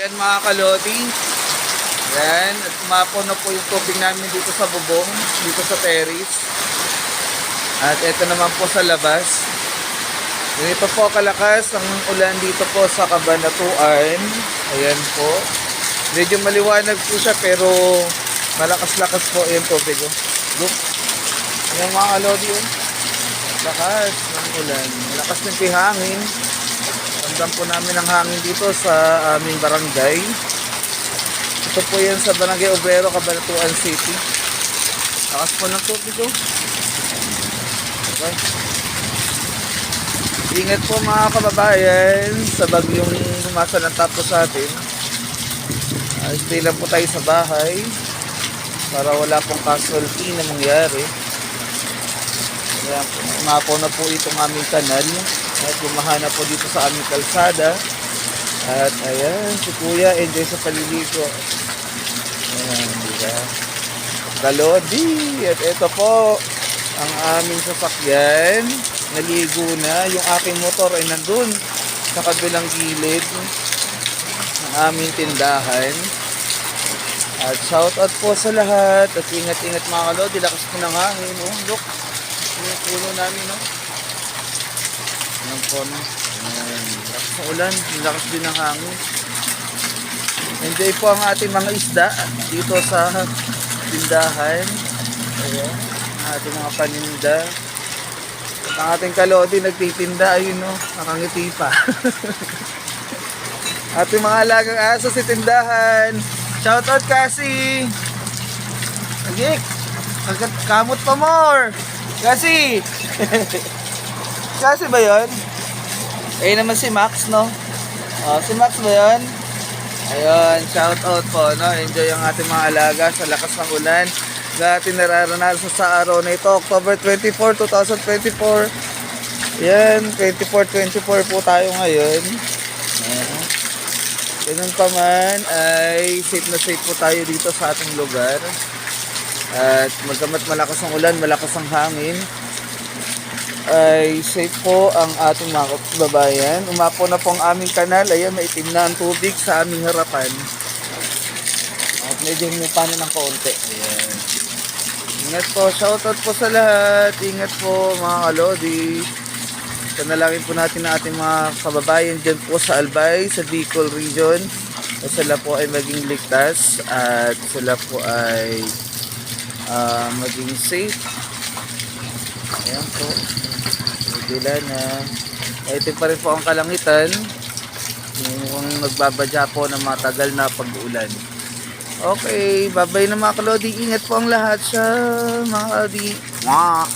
Ayan mga kalodi. Ayan. At umapo na po yung tubig namin dito sa bubong. Dito sa terrace. At ito naman po sa labas. Ganito po kalakas ang ulan dito po sa Cabanatuan. Ayan po. Medyo maliwanag po siya pero malakas-lakas po yung tubig. Oh. Look. Ayan mga kalodi. Oh. Lakas ng ulan. Malakas din po yung hangin. Ramdam po namin ang hangin dito sa aming barangay. Ito po yan sa Barangay Obrero, Cabanatuan City. Lakas po ng tubig oh. Okay. Ingat po mga kababayan sa bagyong lumasa ng tapos sa atin. Uh, stay lang po tayo sa bahay para wala pong casualty na mangyari. Kaya po, umapo na po itong aming kanal at lumahan na po dito sa aming kalsada. At ayan, si Kuya enjoy sa paliligo. Ayan, di ba? Galodi! At ito po, ang aming sasakyan. Naligo na. Yung aking motor ay nandun sa kabilang gilid ng aming tindahan. At shout out po sa lahat. At ingat-ingat mga kalodi. Lakas po ng hangin. Oh, look. Yung puno namin, no? Ayan po, no? Ayan. Lakas ng ulan. Lakas din ng hangin. Enjoy po ang ating mga isda dito sa tindahan. Ayan. Ang ating mga paninda. Ang ating kalodi nagtitinda. Ayun, no? Nakangiti pa. ating mga alagang aso sa tindahan. Shout out kasi. Agik. Kamot pa more. Kasi. kasi ba 'yon? Eh naman si Max, no? Oh, si Max ba 'yon? Ayun, shout out po, no? Enjoy ang ating mga alaga sa lakas ng ulan na ating nararanasan sa araw na ito, October 24, 2024. Yan, 24-24 po tayo ngayon. Ayan. Ganun pa man ay safe na safe po tayo dito sa ating lugar. At magamat malakas ang ulan, malakas ang hangin, ay safe po ang ating mga babayan. Umapo na po ang aming kanal. Ayan, maitim na ang tubig sa aming harapan. At medyo humupa na ng kaunti. Ayan. Ingat po. Shoutout po sa lahat. Ingat po mga kalodi. Panalangin po natin na ating mga kababayan dyan po sa Albay, sa Bicol region. Na sila po ay maging ligtas at sila po ay ah, maging safe. Ayan po. Bigla na. Ito pa rin po ang kalangitan. Yung nagbabadya po ng matagal na pag-uulan. Okay, babay na mga kalodi. Ingat po ang lahat sa mga kalodi. Mwah!